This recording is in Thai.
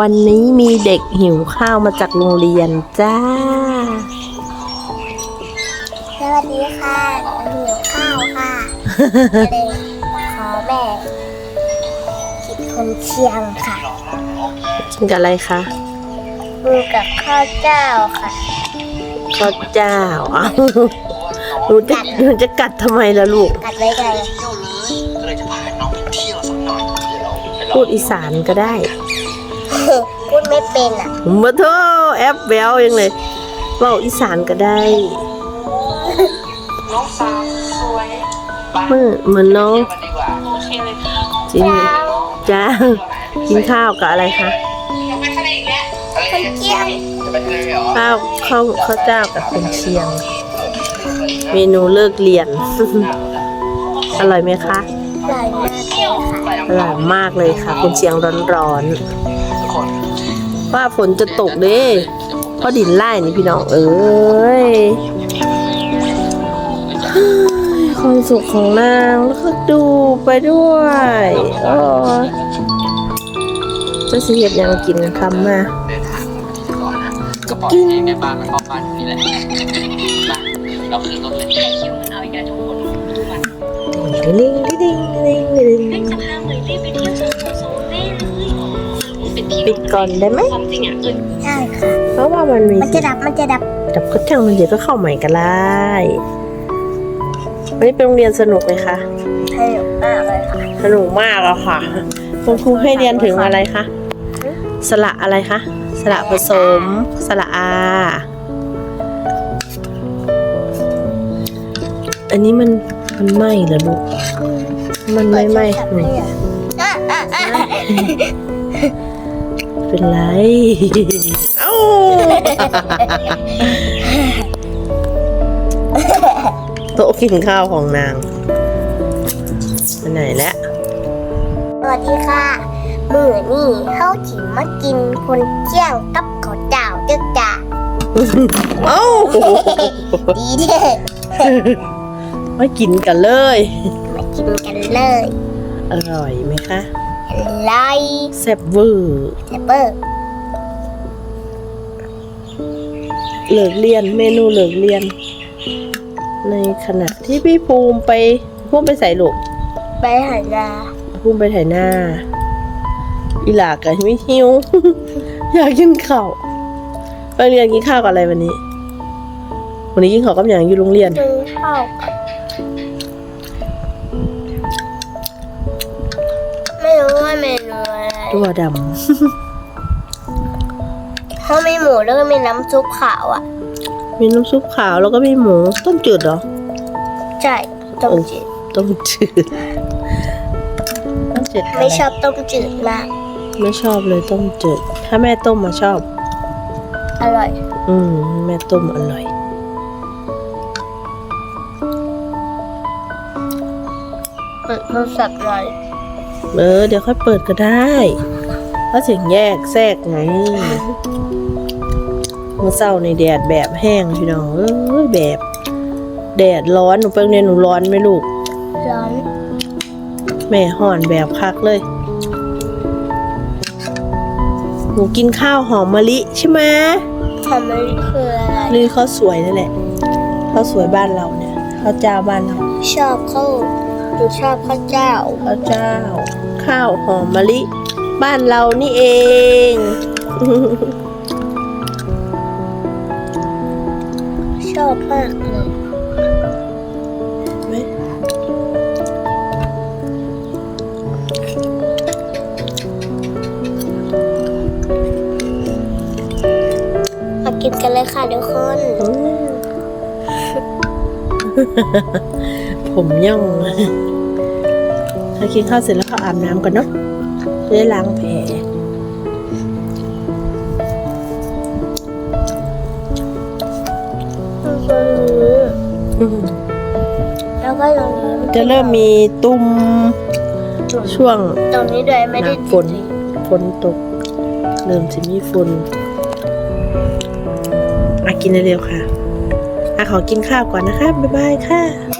วันนี้มีเด็กหิวข้าวมาจากโรงเรียนจ้า สวัสดีค่ะหิวข้าวค่ะก็เลยขอแม่กินคนเชียงค่ะกินกับอะไรคะมือกับข้าวเจ้าค่ะข้าวเจ้าอ้าวหนูจะหนูจะกัดทำไมล่ะลูก กัดไว้ไงก็เลยจะพาน้องไปเที่ยวสักหน่อยเดี๋ยวเราไปลองพูดอีสานก็ได้ พูดไม่เป็นอะมาโทแอปแววยังเลยเว่าอีสานก็ได้น้องสาวสวยไปเหมือนเหมือนน้องเที่ยวกันดีกว่าโอเคเลยจริงจ้ากินข้าวกับอะไรคะไปทะเลอีกแล้วคนเที่ยวจะไปทะเลเหรอข้าวข้าวข้าวเจ้ากับคุณเชียง เมนูเลิกเรียน อร่อยไหมคะอร่อยมากเลยค่ะอร่อยมากเลยค่ะคุณเชียงร้อนทุกคนๆ ว่าฝนจะตกเด้เพราะดินไล่นี่พี่น้อง เอ้ยเฮ้ยความสุขของนางแล้วก็ดูไปด้วยโอ้จะเสิเหตุยังกินคำมาเดินทางก่อนนะก็ปล่อยให้แม่บ้านมันเข้าบ้านนี่แหละเราขึ้นรถเลยคิวมันเอาอีกแล้วทุกคนดูมัน ป็นที่ปิดก่อนได้ไหมความจริงอะเออใช่ค่ะ เพราะว่ามันมีมันจะดับ มันจะดับ ดับก็ช่างมันเดี๋ยวก็เข้าใหม่กันได้วันนี้ไปโรงเรียนสนุกไหมคะ สนุกมากเลยค่ะ สนุกมากอะค่ะ คุณครูให้เรียนถึงอะไรคะ สระอะไรคะ สระผสม สระอา อันนี้มันมันไหมเหรอลูก มันไม่ไหมหนู อะอะอะ เป็นไร เอ้าโต๊ะกินข้าวของนางไปไหนแล้วสวัสดีค่ะ มือนี่เข้าถิมมากินคนเชียงกับข้าวเจ้าเจ้าจ่าเอ้าดีเด้มากินกันเลย มากินกันเลย อร่อยไหมคะ ไล่แซ่บเวอร์แซปเปอร์เลิกเรียนเมนูเลิกเรียน ในขณะที่พี่ภูมิไปภูมิไปใส่ลูกไปหานาภูมิไปไถหน้า อีหลากับไม่หิว อยากกินข้าวไปเรียนกินข้าวกับอะไรวันนี้ วันนี้กินข้าวกับอย่างอยู่โรงเรียนกินข้าว ตัวดถ้ามีหมูแล้วก็มีน้ำซุปขาวอะำมีน้ำซุปขาวแล้วก็มีหมูต้มจืดเหรอ ใช่ต้มจืดต้มจืดต้มจืดไม่ชอบต้มจืดมาก ไม่ชอบเลยต้มจืด ถ้าแม่ต้มมาชอบ อร่อย อืมแม่ต้มอร่อยเปิดโทรศัพท์หน่อย เออเดี๋ยวค่อยเปิดก็ได้เพราะเสียงแยกแทรกไงเมื่อเศร้าในแดดแบบแห้งพี่น้องเอ้ยแบบ แดดร้อนหนูไปโรงเรียนหนูร้อนไหมลูก ร้อน แม่ห่อนแบบคักเลย หนูกินข้าวหอมมะลิใช่ไหมทำมันคืออะไรหรือข้าวสวยนั่นแหละข้าวสวยบ้านเราเนี่ยข้าวเจ้าบ้านเรา ชอบข้าวห นูชอบข้าวเจ้าข้าวเจ้า ข้าวหอมมะลิ บ้านเรานี่เอง ชอบมากเลยมากินกันเลยค่ะทุกคน ผมย่อง ถ้ากินข้าวเสร็จแล้วก็อาบน้ำกันเนาะจะได้ล้างแผลอืมแล้วก็ตรงนี้จะเริ่มมีตุ่มช่วงตรงนี้ด้วยไม่ได้หน้าฝนฝนตก เริ่มจะมีฝนมากินเร็วๆค่ะอะขอกินข้าวก่อนนะคะ บ๊ายบายค่ะบ๊าย